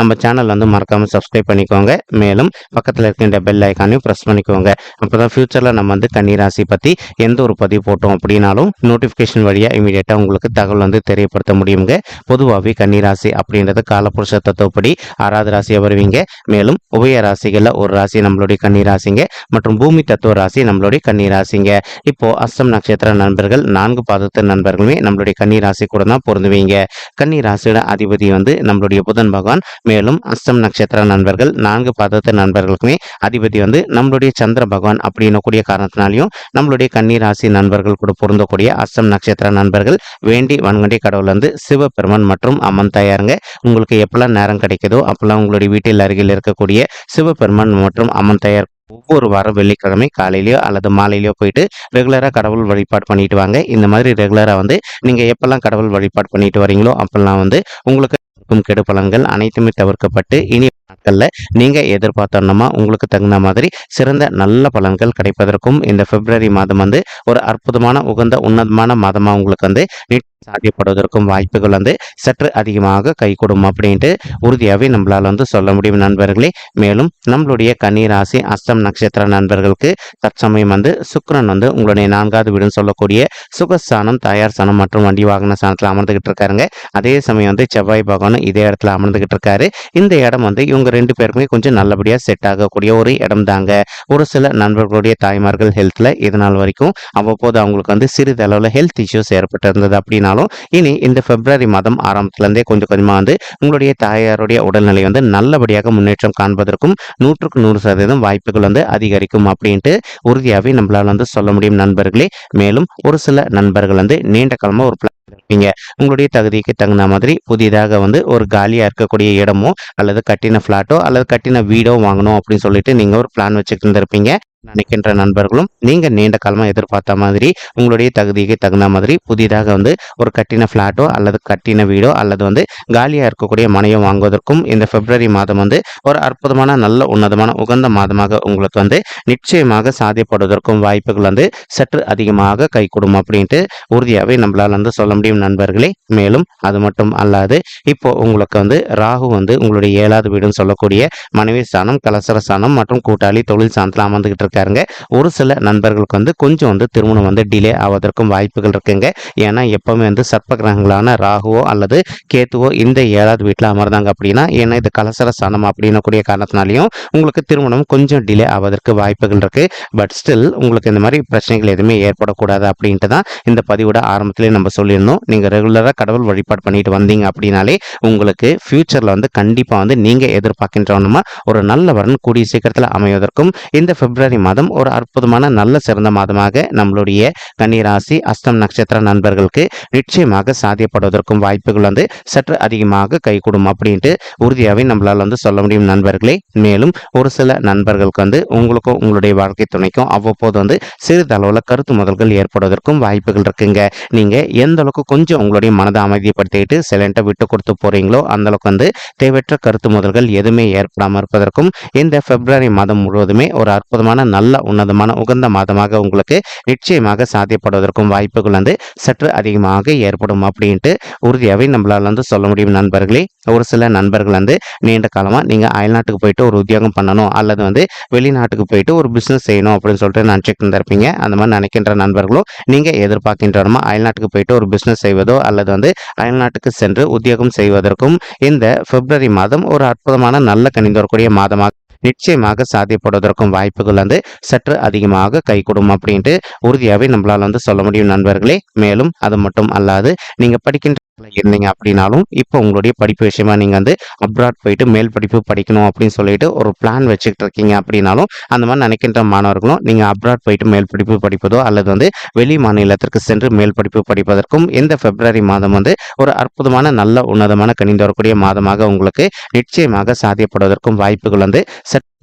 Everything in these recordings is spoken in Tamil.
நம்ம சேனல் வந்து மறக்காமல் சப்ஸ்கிரைப் பண்ணிக்கோங்க. மேலும் பக்கத்தில் இருக்கின்ற பெல் ஐக்கானையும் ப்ரெஸ் பண்ணிக்கோங்க. அப்போ தான் ஃப்யூச்சரில் நம்ம வந்து கன்னிராசி பற்றி எந்த ஒரு பதிவு போட்டோம் அப்படின்னாலும் நோட்டிஃபிகேஷன் வழியாக இமீடியட்டாக உங்களுக்கு தகவல் வந்து தெரியப்படுத்த முடியுங்க. பொதுவாகவே கன்னிராசி அப்படின்றது காலப்புருஷ தத்துவப்படி ஆறாவது ராசியாக வருவீங்க. மேலும் உபய ராசிகளில் ஒரு ராசி நம்மளுடைய கன்னிராசிங்க மற்றும் பூமி தத்துவ ராசி நம்மளுடைய கன்னிராசிங்க. இப்போ அஸ்தம் நட்சத்திர நண்பர்கள் நான்கு பாதத்து நண்பர்களுமே நம்மளுடைய கன்னிராசி கூட தான் பொருந்துவீங்க. கன்னிராசியோட அதிபதி வந்து நம்மளுடைய புதன் பகவான். மேலும் அஸ்தம் நட்சத்திர நண்பர்கள் நான்கு பாதத்து நண்பர்களுக்குமே அதிபதி வந்து நம்மளுடைய சந்திர பகவான் அப்படின்னக்கூடிய காரணத்தினாலையும் நம்மளுடைய கன்னிராசி நண்பர்கள் கூட பொருந்தக்கூடிய அஸ்தம் நட்சத்திர நண்பர்கள் வேண்டி வன்கண்டி கடவுள் வந்து சிவபெருமன் மற்றும் அம்மன் தயாருங்க. உங்களுக்கு எப்பெல்லாம் நேரம் கிடைக்குதோ அப்பெல்லாம் உங்களுடைய வீட்டில் அருகில் இருக்கக்கூடிய சிவபெருமன் மற்றும் அம்மன் தயார் ஒவ்வொரு வாரம் வெள்ளிக்கிழமை காலையிலையோ அல்லது மாலையிலையோ போயிட்டு ரெகுலராக கடவுள் வழிபாடு பண்ணிட்டு வாங்க. இந்த மாதிரி ரெகுலராக வந்து நீங்கள் எப்பெல்லாம் கடவுள் வழிபாடு பண்ணிட்டு வரீங்களோ அப்பெல்லாம் வந்து உங்களுக்கு இருக்கும் கெடு பலன்கள் அனைத்துமே தவிர்க்கப்பட்டு இனி நாட்களில் நீங்கள் எதிர்பார்த்தோன்னா உங்களுக்கு தகுந்த மாதிரி சிறந்த நல்ல பலன்கள் கிடைப்பதற்கும் இந்த பிப்ரவரி மாதம் வந்து ஒரு அற்புதமான உகந்த உன்னதமான மாதமாக உங்களுக்கு வந்து சாத்தியப்படுவதற்கும் வாய்ப்புகள் வந்து சற்று அதிகமாக கைகூடும் அப்படின்ட்டு உறுதியாகவே நம்மளால் வந்து சொல்ல முடியும் நண்பர்களே. மேலும் நம்மளுடைய கன்னிராசி அஸ்தம் நட்சத்திர நண்பர்களுக்கு தற்சமயம் வந்து சுக்கரன் வந்து உங்களுடைய நான்காவது வீடுன்னு சொல்லக்கூடிய சுகஸ்தானம் தயார் ஸ்தானம் மற்றும் வண்டி வாகன ஸ்தானத்தில் அமர்ந்துகிட்டு இருக்காருங்க. அதே சமயம் வந்து செவ்வாய் பகவானும் இதே இடத்துல அமர்ந்துகிட்டு இருக்காரு. இந்த இடம் வந்து இவங்க ரெண்டு பேருக்குமே கொஞ்சம் நல்லபடியாக செட் ஆகக்கூடிய ஒரு இடம் தாங்க ஒரு சில நண்பர்களுடைய தாய்மார்கள் ஹெல்த்தில் இதனால் வரைக்கும் அவ்வப்போது அவங்களுக்கு வந்து சிறிதளவில் ஹெல்த் இஷ்யூஸ் ஏற்பட்டிருந்தது அப்படின்னாலும் இருந்தாலும் இனி இந்த பிப்ரவரி மாதம் ஆரம்பத்திலேருந்தே கொஞ்சம் கொஞ்சமாக வந்து உங்களுடைய தாயாருடைய உடல்நிலை வந்து நல்லபடியாக முன்னேற்றம் காண்பதற்கும் நூற்றுக்கு நூறு சதவீதம் வாய்ப்புகள் வந்து அதிகரிக்கும் அப்படின்ட்டு உறுதியாகவே நம்மளால் வந்து சொல்ல முடியும் நண்பர்களே. மேலும் ஒரு சில நண்பர்கள் வந்து நீண்ட காலமாக ஒரு இருப்பீங்க உங்களுடைய தகுதிக்கு தகுந்த மாதிரி புதிதாக வந்து ஒரு காலியாக இருக்கக்கூடிய இடமோ அல்லது கட்டின ஃப்ளாட்டோ அல்லது கட்டின வீடோ வாங்கணும் அப்படின்னு சொல்லிட்டு நீங்கள் ஒரு பிளான் வச்சுட்டு இருந்திருப்பீங்க. நினைக்கின்ற நண்பர்களும் நீங்கள் நீண்ட காலமாக எதிர்பார்த்த மாதிரி உங்களுடைய தகுதிக்கு தகுந்த மாதிரி புதிதாக வந்து ஒரு கட்டின ஃப்ளாட்டோ அல்லது கட்டின வீடோ அல்லது வந்து காலியாக இருக்கக்கூடிய மனையோ வாங்குவதற்கும் இந்த பிப்ரவரி மாதம் வந்து ஒரு அற்புதமான நல்ல உன்னதமான உகந்த மாதமாக உங்களுக்கு வந்து நிச்சயமாக சாத்தியப்படுவதற்கும் வாய்ப்புகள் வந்து சற்று அதிகமாக கைகூடும் அப்படின்ட்டு உறுதியாகவே நம்மளால் வந்து சொல்ல முடியும் நண்பர்களே. மேலும் அது மட்டும் அல்லாது இப்போ உங்களுக்கு வந்து ராகு வந்து உங்களுடைய ஏழாவது வீடுன்னு சொல்லக்கூடிய மனைவி ஸ்தானம் கலசர ஸ்தானம் மற்றும் கூட்டாளி தொழில் ஸ்தானத்தில் அமர்ந்துகிட்டு இருக்காருங்க. ஒரு சில நண்பர்களுக்கு வந்து கொஞ்சம் வந்து திருமணம் வந்து டிலே ஆவதற்கும் வாய்ப்புகள் இருக்குங்க. ஏன்னா எப்பவுமே வந்து சர்ப்ப கிரகங்களான ராகுவோ அல்லது கேத்துவோ இந்த ஏழாவது வீட்டில் அமர்ந்தாங்க அப்படின்னா ஏன்னா இது கலசர ஸ்தானம் அப்படின்னு கூடிய காரணத்தினாலையும் உங்களுக்கு திருமணம் கொஞ்சம் டிலே ஆவதற்கு வாய்ப்புகள் இருக்கு. பட் ஸ்டில் உங்களுக்கு இந்த மாதிரி பிரச்சனைகள் எதுவுமே ஏற்படக்கூடாது அப்படின்ட்டு தான் இந்த பதிவோட ஆரம்பத்திலே நம்ம சொல்லியிருந்தோம். நீங்கள் ரெகுலராக கடவுள் வழிபாடு பண்ணிட்டு வந்தீங்க அப்படின்னாலே உங்களுக்கு ஃபியூச்சரில் வந்து கண்டிப்பாக வந்து நீங்கள் எதிர்பார்க்கின்றவனுமா ஒரு நல்ல வரன் கூடிய சீக்கிரத்தில் அமைவதற்கும் இந்த பிப்ரவரி மாதம் ஒரு அற்புதமான நல்ல சிறந்த மாதமாக நம்மளுடைய கன்னிராசி அஸ்தம் நட்சத்திர நண்பர்களுக்கு நிச்சயமாக சாத்தியப்படுவதற்கும் வாய்ப்புகள் வந்து சற்று அதிகமாக கைகூடும் அப்படின்ட்டு உறுதியாகவே நம்மளால் வந்து சொல்ல முடியும் நண்பர்களே. மேலும் ஒரு சில நண்பர்களுக்கு வந்து உங்களுக்கும் உங்களுடைய வாழ்க்கை துணைக்கும் அவ்வப்போது வந்து சிறிதளவில் கருத்து முதல்கள் ஏற்படுவதற்கும் வாய்ப்புகள் இருக்குங்க. நீங்கள் எந்த அளவுக்கு கொஞ்சம் உங்களுடைய மனதை அமைதிப்படுத்திக்கிட்டு சிலண்ட்டை விட்டு கொடுத்து போகிறீங்களோ அந்த அளவுக்கு வந்து தேவையற்ற கருத்து முதல்கள் எதுவுமே ஏற்படாமல் இருப்பதற்கும் இந்த பிப்ரவரி மாதம் முழுவதுமே ஒரு அற்புதமான நல்ல உன்னதமான உகந்த மாதமாக உங்களுக்கு நிச்சயமாக சாத்தியப்படுவதற்கும் வாய்ப்புகள் வந்து சற்று அதிகமாக ஏற்படும் அப்படின்ட்டு உறுதியாகவே நம்மளால் வந்து சொல்ல முடியும் நண்பர்களே. ஒரு சில நண்பர்கள் வந்து நீண்ட காலமாக நீங்கள் அயல்நாட்டுக்கு போயிட்டு ஒரு உத்தியோகம் பண்ணணும் அல்லது வந்து வெளிநாட்டுக்கு போயிட்டு ஒரு பிஸ்னஸ் செய்யணும் அப்படின்னு சொல்லிட்டு நினச்சிட்டு இருந்திருப்பீங்க அந்த மாதிரி நினைக்கின்ற நண்பர்களும் நீங்கள் எதிர்பார்க்கின்றமா அயல்நாட்டுக்கு போயிட்டு ஒரு பிஸ்னஸ் செய்வதோ அல்லது வந்து அயல்நாட்டுக்கு சென்று உத்தியோகம் செய்வதற்கும் இந்த பிப்ரவரி மாதம் ஒரு அற்புதமான நல்ல கணிந்து வரக்கூடிய மாதமாக நிச்சயமாக சாத்தியப்படுவதற்கும் வாய்ப்புகள் வந்து சற்று அதிகமாக கைகூடும் அப்படின்ட்டு உறுதியாகவே நம்மளால் வந்து சொல்ல முடியும் நண்பர்களே. மேலும் அது மட்டும் அல்லாது நீங்கள் படிக்கின்ற இருந்தீங்க அப்படின்னாலும் இப்போ உங்களுடைய படிப்பு விஷயமா நீங்கள் வந்து அப்ராட் போயிட்டு மேல் படிப்பு படிக்கணும் அப்படின்னு சொல்லிட்டு ஒரு பிளான் வச்சுக்கிட்டு இருக்கீங்க அப்படின்னாலும் அந்த மாதிரி நினைக்கின்ற மாணவர்களும் நீங்கள் அப்ராட் போயிட்டு மேல் படிப்பு படிப்பதோ அல்லது வந்து வெளி மாநிலத்திற்கு சென்று மேல் படிப்பு படிப்பதற்கும் இந்த பிப்ரவரி மாதம் வந்து ஒரு அற்புதமான நல்ல உன்னதமான கணிந்து வரக்கூடிய மாதமாக உங்களுக்கு நிச்சயமாக சாத்தியப்படுவதற்கும் வாய்ப்புகள் வந்து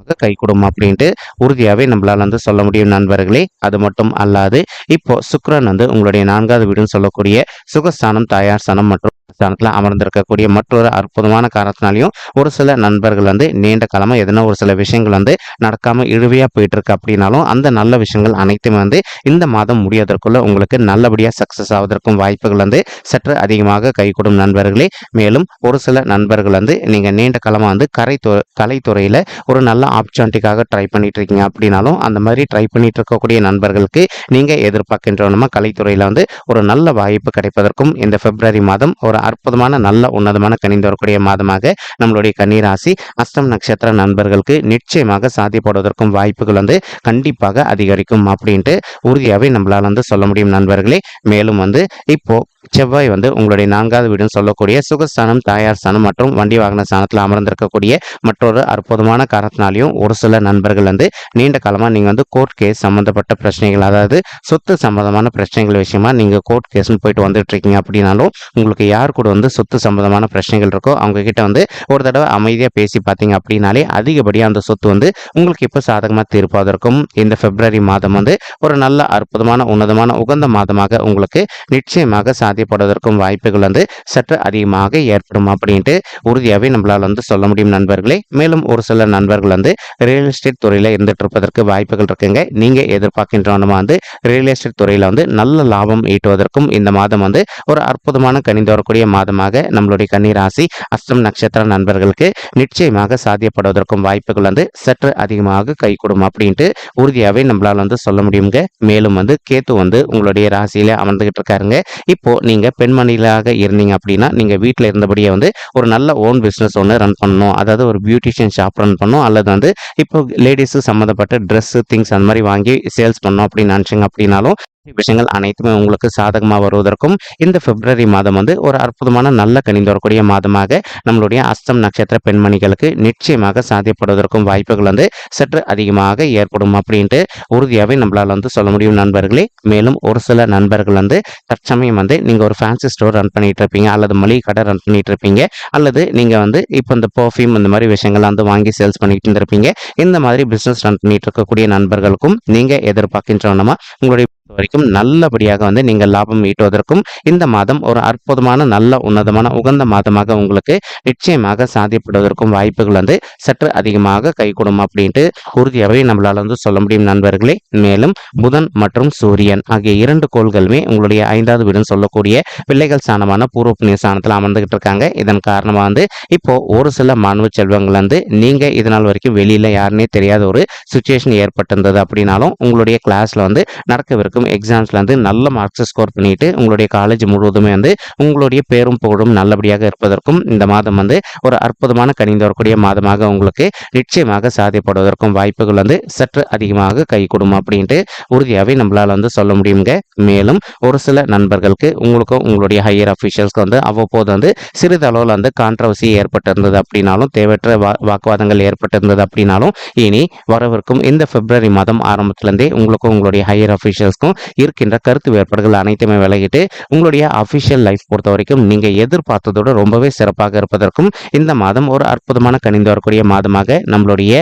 கை கைகூடும் அப்படின்ட்டு உறுதியாகவே நம்மளால் வந்து சொல்ல முடியும் நண்பர்களே. அது மட்டும் அல்லாது இப்போ சுக்ரன் வந்து உங்களுடைய நான்காவது வீடுன்னு சொல்லக்கூடிய சுகஸ்தானம் தாயார் ஸ்தானம் மற்றும் ஸ்தானத்தில் அமர்ந்திருக்கக்கூடிய மற்றொரு அற்புதமான காரணத்தினாலையும் ஒரு சில நண்பர்கள் வந்து நீண்ட காலமாக எதனா ஒரு சில விஷயங்கள் வந்து நடக்காமல் இழுவையாக போயிட்டு இருக்கு அப்படின்னாலும் அந்த நல்ல விஷயங்கள் அனைத்துமே வந்து இந்த மாதம் முடியதற்குள்ள உங்களுக்கு நல்லபடியாக சக்ஸஸ் ஆவதற்கும் வாய்ப்புகள் வந்து சற்று அதிகமாக கைகூடும் நண்பர்களே. மேலும் ஒரு சில நண்பர்கள் வந்து நீங்கள் நீண்ட காலமாக வந்து கரை து கலைத்துறையில் ஒரு நல்ல ஆப்பர்ச்சுனிட்டிக்காக ட்ரை பண்ணிட்டு இருக்கீங்க அப்படின்னாலும் அந்த மாதிரி ட்ரை பண்ணிட்டு இருக்கக்கூடிய நண்பர்களுக்கு நீங்கள் எதிர்பார்க்கின்றோமா கலைத்துறையில் வந்து ஒரு நல்ல வாய்ப்பு கிடைப்பதற்கும் இந்த பிப்ரவரி மாதம் ஒரு அற்புதமான நல்ல உன்னதமான கணிந்து வரக்கூடிய மாதமாக நம்மளுடைய கன்னிராசி அஸ்தம் நட்சத்திர நண்பர்களுக்கு நிச்சயமாக சாத்தியப்படுவதற்கும் வாய்ப்புகள் வந்து கண்டிப்பாக அதிகரிக்கும் அப்படின்ட்டு உறுதியாகவே நம்மளால் வந்து சொல்ல முடியும் நண்பர்களே. மேலும் வந்து இப்போ செவ்வாய் வந்து உங்களுடைய நான்காவது வீடுன்னு சொல்லக்கூடிய சுகஸ்தானம் தாயார் ஸ்தானம் மற்றும் வண்டி வாகன ஸ்தானத்தில் அமர்ந்திருக்கக்கூடிய மற்றொரு அற்புதமான காரணத்தினாலையும் ஒரு சில நண்பர்கள் வந்து நீண்ட காலமாக நீங்கள் வந்து கோர்ட் கேஸ் சம்மந்தப்பட்ட பிரச்சனைகள் அதாவது சொத்து சம்பந்தமான பிரச்சனைகள் விஷயமா நீங்கள் கோர்ட் கேஸ்னு போயிட்டு வந்துட்டு இருக்கீங்க அப்படின்னாலும் உங்களுக்கு யார் கூட வந்து சொத்து சம்பந்தமான பிரச்சனைகள் இருக்கோ அவங்க கிட்ட வந்து ஒரு தடவை அமைதியாக பேசி பார்த்தீங்க அப்படின்னாலே அதிகப்படியாக அந்த சொத்து வந்து உங்களுக்கு இப்போ சாதகமாக தீர்ப்பதற்கும் இந்த பிப்ரவரி மாதம் வந்து ஒரு நல்ல அற்புதமான உன்னதமான உகந்த மாதமாக உங்களுக்கு நிச்சயமாக சாத்தியப்படுவதற்கும் வாய்ப்புகள் வந்து சற்று அதிகமாக ஏற்படும் அப்படின்ட்டு உறுதியாகவே நம்மளால் வந்து சொல்ல முடியும் நண்பர்களே. மேலும் ஒரு சில நண்பர்கள் வந்து ரியல் எஸ்டேட் துறையில் இருந்துட்டு இருப்பதற்கு வாய்ப்புகள் இருக்குங்க. நீங்கள் எதிர்பார்க்கின்றவனுமா வந்து ரியல் எஸ்டேட் துறையில் வந்து நல்ல லாபம் ஈட்டுவதற்கும் இந்த மாதம் வந்து ஒரு அற்புதமான கணிந்து வரக்கூடிய மாதமாக நம்மளுடைய கன்னிராசி அஸ்தம் நட்சத்திர நண்பர்களுக்கு நிச்சயமாக சாத்தியப்படுவதற்கும் வாய்ப்புகள் வந்து சற்று அதிகமாக கைகூடும் அப்படின்ட்டு உறுதியாகவே நம்மளால் வந்து சொல்ல முடியுங்க. மேலும் வந்து கேத்து வந்து உங்களுடைய ராசியில அமர்ந்துகிட்டு இருக்காருங்க. இப்போ நீங்க பெண்மணிகளாக இருந்தீங்க அப்படின்னா நீங்க வீட்டில் இருந்தபடியே வந்து ஒரு நல்ல ஓன் பிஸ்னஸ் ஒன்று ரன் பண்ணணும். அதாவது ஒரு பியூட்டிஷியன் ஷாப் ரன் பண்ணணும். அல்லது வந்து இப்போ லேடிஸு சம்மந்தப்பட்ட ட்ரெஸ்ஸு திங்ஸ் அந்த மாதிரி வாங்கி சேல்ஸ் பண்ணோம் அப்படின்னு நினச்சிங்க அப்படின்னாலும் விஷயங்கள் அனைத்துமே உங்களுக்கு சாதகமாக வருவதற்கும் இந்த பிப்ரவரி மாதம் வந்து ஒரு அற்புதமான நல்ல கணிந்து வரக்கூடிய மாதமாக நம்மளுடைய அஸ்தம் நட்சத்திர பெண்மணிகளுக்கு நிச்சயமாக சாத்தியப்படுவதற்கும் வாய்ப்புகள் வந்து சற்று அதிகமாக ஏற்படும் அப்படின்ட்டு உறுதியாகவே நம்மளால் வந்து சொல்ல முடியும் நண்பர்களே. மேலும் ஒரு சில நண்பர்கள் வந்து தற்சமயம் வந்து நீங்கள் ஒரு ஃபேன்சி ஸ்டோர் ரன் பண்ணிட்டு இருப்பீங்க அல்லது மளிகை கடை ரன் பண்ணிட்டு இருப்பீங்க அல்லது நீங்கள் வந்து இப்போ இந்த பர்ஃப்யூம் இந்த மாதிரி விஷயங்கள்லாம் வந்து வாங்கி சேல்ஸ் பண்ணிட்டு இருந்திருப்பீங்க. இந்த மாதிரி பிஸ்னஸ் ரன் பண்ணிட்டு இருக்கக்கூடிய நண்பர்களுக்கும் நீங்கள் எதிர்பார்க்கின்றவனமா உங்களுடைய வரைக்கும் நல்லபடியாக வந்து நீங்கள் லாபம் ஈட்டுவதற்கும் இந்த மாதம் ஒரு அற்புதமான நல்ல உன்னதமான உகந்த மாதமாக உங்களுக்கு நிச்சயமாக சாதிப்படுவதற்கும் வாய்ப்புகள் வந்து சற்று அதிகமாக கைகூடும் அப்படின்ட்டு உறுதியாகவே நம்மளால் வந்து சொல்ல முடியும் நண்பர்களே. மேலும் புதன் மற்றும் சூரியன் ஆகிய இரண்டு கோள்களுமே உங்களுடைய ஐந்தாவது வீடுன்னு சொல்லக்கூடிய பிள்ளைகள் ஸ்தானமான பூர்வ புண்ணிய ஸ்தானத்தில் அமர்ந்துகிட்டு இருக்காங்க. இதன் காரணமாக வந்து இப்போ ஒரு சில மாணவ செல்வங்கள் வந்து நீங்கள் இதனால் வரைக்கும் வெளியில் யாருன்னே தெரியாத ஒரு சுச்சுவேஷன் ஏற்பட்டிருந்தது அப்படின்னாலும் உங்களுடைய கிளாஸில் வந்து நடக்கவிருக்கும் இருக்கும் எக்ஸாம்ஸ்ல வந்து நல்ல மார்க்ஸ் ஸ்கோர் பண்ணிட்டு உங்களுடைய காலேஜ் முழுவதுமே வந்து உங்களுடைய பேரும் புகழும் நல்லபடியாக இருப்பதற்கும் இந்த மாதம் வந்து ஒரு அற்புதமான கணிந்து வரக்கூடிய மாதமாக உங்களுக்கு நிச்சயமாக சாதிப்படுவதற்கும் வாய்ப்புகள் வந்து சற்று அதிகமாக கை கொடுக்கும் அப்படின்ட்டு உறுதியாகவே நம்மளால் வந்து சொல்ல முடியுங்க மேலும் ஒரு சில நண்பர்களுக்கு உங்களுக்கும் உங்களுடைய ஹையர் அஃபீஷியல்ஸ்க்கு வந்து அவ்வப்போது வந்து சிறிதளவில் வந்து கான்ட்ரவர்சி ஏற்பட்டிருந்தது அப்படின்னாலும் தேவையற்ற வா வாக்குவாதங்கள் ஏற்பட்டிருந்தது அப்படின்னாலும் இனி வரவிருக்கும் இந்த பிப்ரவரி மாதம் ஆரம்பத்திலேருந்தே உங்களுக்கும் உங்களுடைய ஹையர் அஃபீஷியல்ஸ்க்கும் இருக்கின்ற கருத்து வேறுபாடுகள் அனைத்துமே விலகிட்டு உங்களுடைய அஃபிஷியல் லைஃப் பொறுத்த வரைக்கும் நீங்கள் எதிர்பார்த்ததோடு ரொம்பவே சிறப்பாக இருப்பதற்கும் இந்த மாதம் ஒரு அற்புதமான கணிந்து வரக்கூடிய மாதமாக நம்மளுடைய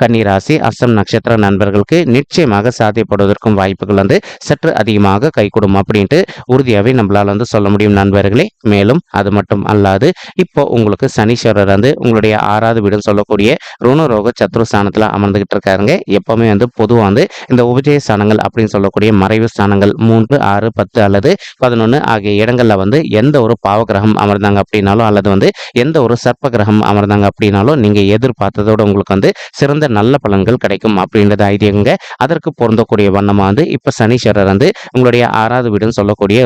கன்னிராசி அசம் நட்சத்திர நண்பர்களுக்கு நிச்சயமாக சாத்தியப்படுவதற்கும் வாய்ப்புகள் வந்து சற்று அதிகமாக கைகூடும் அப்படின்ட்டு உறுதியாகவே நம்மளால் வந்து சொல்ல முடியும் நண்பர்களே. மேலும் அது மட்டும் அல்லாது இப்போ உங்களுக்கு சனீஸ்வரர் வந்து உங்களுடைய ஆறாவது வீடுன்னு சொல்லக்கூடிய ருணரோக சத்ரு ஸ்தானத்தில் அமர்ந்துகிட்டு இருக்காருங்க. எப்பவுமே வந்து பொதுவாக வந்து இந்த உபஜய ஸ்தானங்கள் அப்படின்னு சொல்லக்கூடிய மறைவு ஸ்தானங்கள் மூன்று ஆறு பத்து அல்லது பதினொன்று ஆகிய இடங்களில் வந்து எந்த ஒரு பாவகிரகம் அமர்ந்தாங்க அப்படின்னாலும் அல்லது வந்து எந்த ஒரு சர்ப்ப கிரகம் அமர்ந்தாங்க அப்படின்னாலும் நீங்கள் எதிர்பார்த்ததோடு உங்களுக்கு வந்து சிறந்த நல்ல பலன்கள் கிடைக்கும் அப்படின்றது ஐதீகங்க. அதற்கு பொருந்தக்கூடிய வண்ணமா வந்து இப்போ சனீஸ்வரர் வந்து உங்களுடைய ஆறாவது வீடுன்னு சொல்லக்கூடிய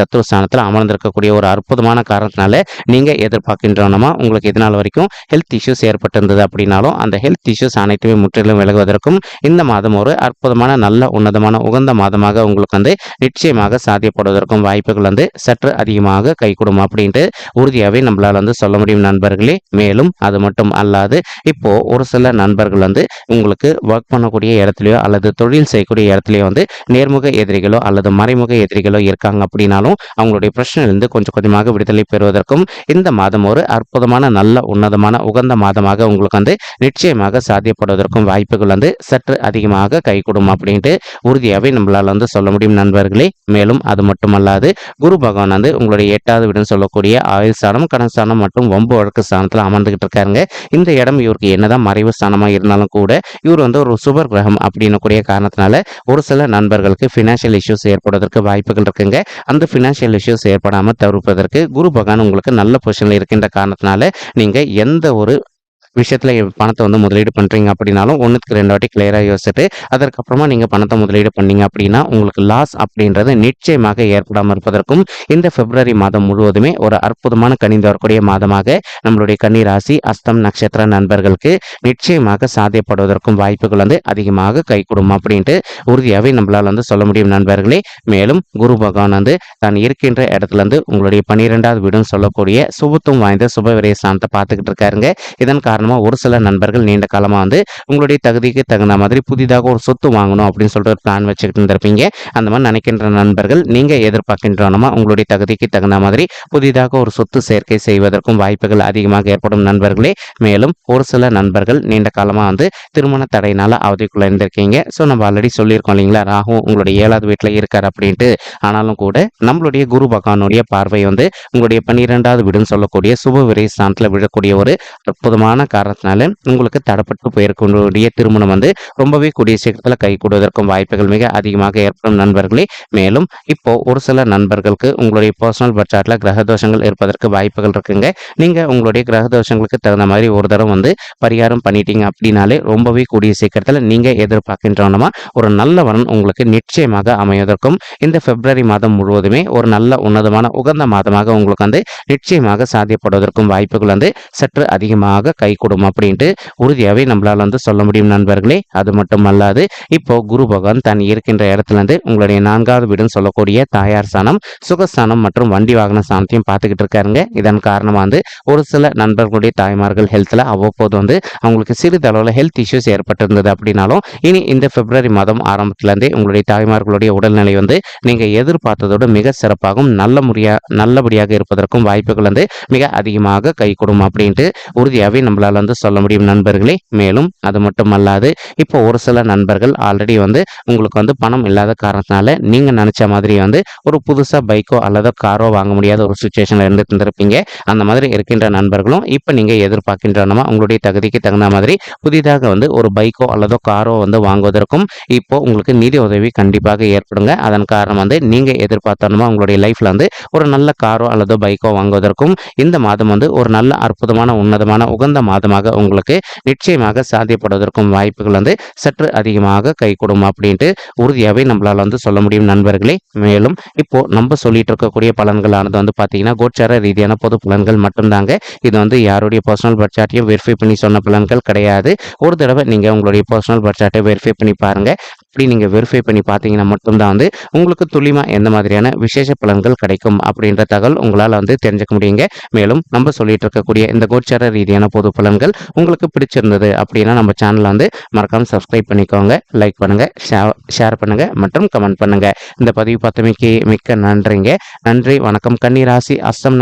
சத்துரு சாணத்தில் அமர்ந்திருக்கக்கூடிய ஒரு அற்புதமான காரணத்தினால நீங்க எதிர்பார்க்கின்றனமா உங்களுக்கு இதனால் வரைக்கும் ஹெல்த் இஷ்யூஸ் ஏற்பட்டிருந்தது அப்படின்னாலும் அந்த ஹெல்த் இஷ்யூஸ் அனைத்துமே முற்றிலும் விலகுவதற்கும் இந்த மாதம் ஒரு அற்புதமான நல்ல உன்னதமான உகந்த மாதமாக உங்களுக்கு வந்து நிச்சயமாக சாத்தியப்படுவதற்கும் வாய்ப்புகள் வந்து சற்று அதிகமாக கைகூடும் அப்படின்ட்டு உறுதியாகவே நம்மளால் வந்து சொல்ல முடியும் நண்பர்களே. மேலும் அது மட்டும் அல்லாது இப்போ ஒரு சில நண்பர்கள் வந்து உங்களுக்கு ஒர்க் பண்ணக்கூடிய இடத்துலையோ அல்லது தொழில் செய்யக்கூடிய இடத்துலையோ வந்து நேர்முக எதிரிகளோ அல்லது மறைமுக எதிரிகளோ இருக்காங்க அப்படின்னாலும் அவங்களுடைய பிரச்சனையிலிருந்து கொஞ்சம் கொஞ்சமாக விடுதலை பெறுவதற்கும் இந்த மாதம் ஒரு அற்புதமான நல்ல உன்னதமான உகந்த மாதமாக உங்களுக்கு வந்து நிச்சயமாக சாத்தியப்படுவதற்கும் வாய்ப்புகள் வந்து சற்று அதிகமாக கைகூடும் அப்படின்ட்டு உறுதியாகவே நம்மளால் வந்து சொல்ல முடியும் நண்பர்களே. மேலும் அது மட்டுமல்லாது குரு பகவான் வந்து உங்களுடைய எட்டாவது வீடுன்னு சொல்லக்கூடிய ஆயுள் ஸ்தானம் கடன் ஸ்தானம் மற்றும் வம்பு வழக்கு ஸ்தானத்தில் அமர்ந்துகிட்டு இருக்காருங்க. இந்த இடம் இவருக்கு என்னதான் மறைவு ஸ்தானமாக இருந்தாலும் கூட இவர் வந்து ஒரு சுபர் கிரகம் அப்படின்னக்கூடிய காரணத்தினால ஒரு சில நண்பர்களுக்கு ஃபினான்ஷியல் இஷ்யூஸ் ஏற்படுவதற்கு வாய்ப்புகள் இருக்குங்க. அந்த ஃபினான்ஷியல் இஷ்யூஸ் ஏற்படாமல் தவிர்ப்பதற்கு குரு பகவான் உங்களுக்கு நல்ல பொசிஷனில் இருக்கின்ற காரணத்தினால நீங்கள் எந்த ஒரு விஷயத்தில் பணத்தை வந்து முதலீடு பண்ணுறீங்க அப்படின்னாலும் ஒன்றுக்கு ரெண்டு வாட்டி கிளியராக யோசிச்சுட்டு அதற்கப்புறமா நீங்கள் பணத்தை முதலீடு பண்ணீங்க அப்படின்னா உங்களுக்கு லாஸ் அப்படின்றது நிச்சயமாக ஏற்படாமல் இருப்பதற்கும் இந்த பிப்ரவரி மாதம் முழுவதுமே ஒரு அற்புதமான கணிந்து வரக்கூடிய மாதமாக நம்மளுடைய கன்னி ராசி அஸ்தம் நட்சத்திர நண்பர்களுக்கு நிச்சயமாக சாத்தியப்படுவதற்கும் வாய்ப்புகள் வந்து அதிகமாக கைகூடும் அப்படின்ட்டு உறுதியாகவே நம்மளால் வந்து சொல்ல முடியும் நண்பர்களே. மேலும் குரு பகவான் வந்து தான் இருக்கின்ற இடத்துல இருந்து உங்களுடைய பன்னிரெண்டாவது வீடும் சொல்லக்கூடிய சுபத்துவம் வாய்ந்த சுப விரைய ஸ்தானத்தை பார்த்துக்கிட்டு இருக்காருங்க. இதன் காரணமாக ஒரு சில நண்பர்கள் நீண்ட காலமாக வந்து உங்களுடைய தகுதிக்கு தகுந்த மாதிரி புதிதாக ஒரு சொத்து வாங்கணும் அப்படின்னு சொல்லிட்டு ஒரு பிளான் வச்சுக்கிட்டு இருந்திருப்பீங்க. அந்த மாதிரி நினைக்கின்ற நண்பர்கள் நீங்கள் எதிர்பார்க்கின்றனமா உங்களுடைய தகுதிக்கு தகுந்த மாதிரி புதிதாக ஒரு சொத்து சேர்க்கை செய்வதற்கும் வாய்ப்புகள் அதிகமாக ஏற்படும் நண்பர்களே. மேலும் ஒரு சில நண்பர்கள் நீண்ட காலமாக வந்து திருமண தடையினால் அவதிக்குள்ள இருந்திருக்கீங்க ஸோ நம்ம ஆல்ரெடி சொல்லியிருக்கோம் இல்லைங்களா? ராகு உங்களுடைய ஏழாவது வீட்டில் இருக்கார் அப்படின்ட்டு. ஆனாலும் கூட நம்மளுடைய குரு பகவானுடைய பார்வை வந்து உங்களுடைய பன்னிரெண்டாவது வீடுன்னு சொல்லக்கூடிய சுப விரை ஸ்தானத்தில் விழக்கூடிய ஒரு அற்புதமான காரணத்தினால உங்களுக்கு தடப்பட்டு போயிருக்கக்கூடிய திருமணம் வந்து ரொம்பவே கூடிய சீக்கிரத்தில் கைகூடுவதற்கும் வாய்ப்புகள் மிக அதிகமாக ஏற்படும் நண்பர்களே. மேலும் இப்போ ஒரு சில நண்பர்களுக்கு உங்களுடைய பர்சனல் பட்ஜெட்டில் கிரக தோஷங்கள் இருப்பதற்கு வாய்ப்புகள் இருக்குங்க. நீங்கள் உங்களுடைய கிரக தோஷங்களுக்கு தகுந்த மாதிரி ஒரு தடவை வந்து பரிகாரம் பண்ணிட்டீங்க அப்படின்னாலே ரொம்பவே கூடிய சீக்கிரத்தில் நீங்கள் எதிர்பார்க்கின்றவனமா ஒரு நல்ல வரன் உங்களுக்கு நிச்சயமாக அமைவதற்கும் இந்த பிப்ரவரி மாதம் முழுவதுமே ஒரு நல்ல உன்னதமான உகந்த மாதமாக உங்களுக்கு வந்து நிச்சயமாக சாத்தியப்படுவதற்கும் வாய்ப்புகள் வந்து சற்று அதிகமாக கை கொடுக்கும் அப்படின்ட்டு உறுதியாகவே நம்மளால் வந்து சொல்ல முடியும் நண்பர்களே. அது மட்டும் அல்லாது இப்போ குரு பகவான் தான் இருக்கின்ற இடத்துல இருந்து உங்களுடைய நான்காவது வீடுன்னு சொல்லக்கூடிய தாயார் சாணம் சுகஸ்தானம் மற்றும் வண்டி வாகன சாணத்தையும் பார்த்துக்கிட்டு இருக்காருங்க. இதன் காரணமாக வந்து ஒரு சில நண்பர்களுடைய தாய்மார்கள் ஹெல்த்தில் அவ்வப்போது வந்து அவங்களுக்கு சிறிதளவில் ஹெல்த் இஷ்யூஸ் ஏற்பட்டிருந்தது அப்படின்னாலும் இனி இந்த பிப்ரவரி மாதம் ஆரம்பத்திலேருந்தே உங்களுடைய தாய்மார்களுடைய உடல்நிலை வந்து நீங்கள் எதிர்பார்த்ததோடு மிக சிறப்பாகவும் நல்ல முறையாக நல்லபடியாக இருப்பதற்கும் வாய்ப்புகள் வந்து மிக அதிகமாக கைகூடும் அப்படின்ட்டு உறுதியாகவே நம்மளால் வந்து சொல்ல முடியும் நண்பர்களே. மேலும் அது மட்டும் அல்லாது இப்போ ஒரு சில நண்பர்கள் ஆல்ரெடி வந்து உங்களுக்கு வந்து பணம் இல்லாத காரணத்தினால நீங்கள் நினச்ச மாதிரி வந்து ஒரு புதுசாக பைக்கோ அல்லது காரோ வாங்க முடியாத ஒரு சுச்சுவேஷனில் இருந்துட்டு இருந்திருப்பீங்க அந்த மாதிரி இருக்கின்ற நண்பர்களும் இப்போ நீங்கள் எதிர்பார்க்கின்றனமா உங்களுடைய தகுதிக்கு தகுந்த மாதிரி புதிதாக வந்து ஒரு பைக்கோ அல்லதோ காரோ வந்து வாங்குவதற்கும் இப்போ உங்களுக்கு நிதி உதவி கண்டிப்பாக ஏற்படுங்க. அதன் காரணம் வந்து நீங்கள் எதிர்பார்த்தனமா உங்களுடைய லைஃப்பில் வந்து ஒரு நல்ல காரோ அல்லது பைக்கோ வாங்குவதற்கும் இந்த மாதம் வந்து ஒரு நல்ல அற்புதமான உன்னதமான உகந்த மாதம் மாதமாக உங்களுக்கு நிச்சயமாக சாத்தியப்படுவதற்கும் வாய்ப்புகள் வந்து சற்று அதிகமாக கைகூடும் அப்படின்ட்டு உறுதியாகவே நம்மளால் வந்து சொல்ல முடியும் நண்பர்களே. மேலும் இப்போ நம்ம சொல்லிட்டு இருக்கக்கூடிய பலன்களானது வந்து பார்த்தீங்கன்னா கோச்சார ரீதியான பொது பலன்கள் மட்டும்தாங்க. இது வந்து யாருடைய பர்சனல் பட்ஜெட்டையும் வெரிஃபை பண்ணி சொன்ன பலன்கள் கிடையாது. ஒரு தடவை நீங்கள் உங்களுடைய பர்சனல் பட்ஜெட்டை வெரிஃபை பண்ணி பாருங்கள் அப்படி நீங்கள் வெரிஃபை பண்ணி பார்த்தீங்கன்னா மட்டும்தான் வந்து உங்களுக்கு துல்லியமாக எந்த மாதிரியான விசேஷ பலன்கள் கிடைக்கும் அப்படின்ற தகவல் உங்களால் வந்து தெரிஞ்சுக்க முடியுங்க. மேலும் நம்ம சொல்லிட்டு இருக்கக்கூடிய இந்த கோச்சார ரீதியான பொது பலன்கள் உங்களுக்கு பிடிச்சிருந்தது அப்படின்னா நம்ம சேனலை வந்து மறக்காமல் சப்ஸ்கிரைப் பண்ணிக்கோங்க லைக் பண்ணுங்கள் ஷேர் பண்ணுங்கள் மற்றும் கமெண்ட் பண்ணுங்கள் இந்த பதிவு பார்த்தமைக்கு மிக்க நன்றிங்க. நன்றி வணக்கம். கன்னிராசி அஸ்தம்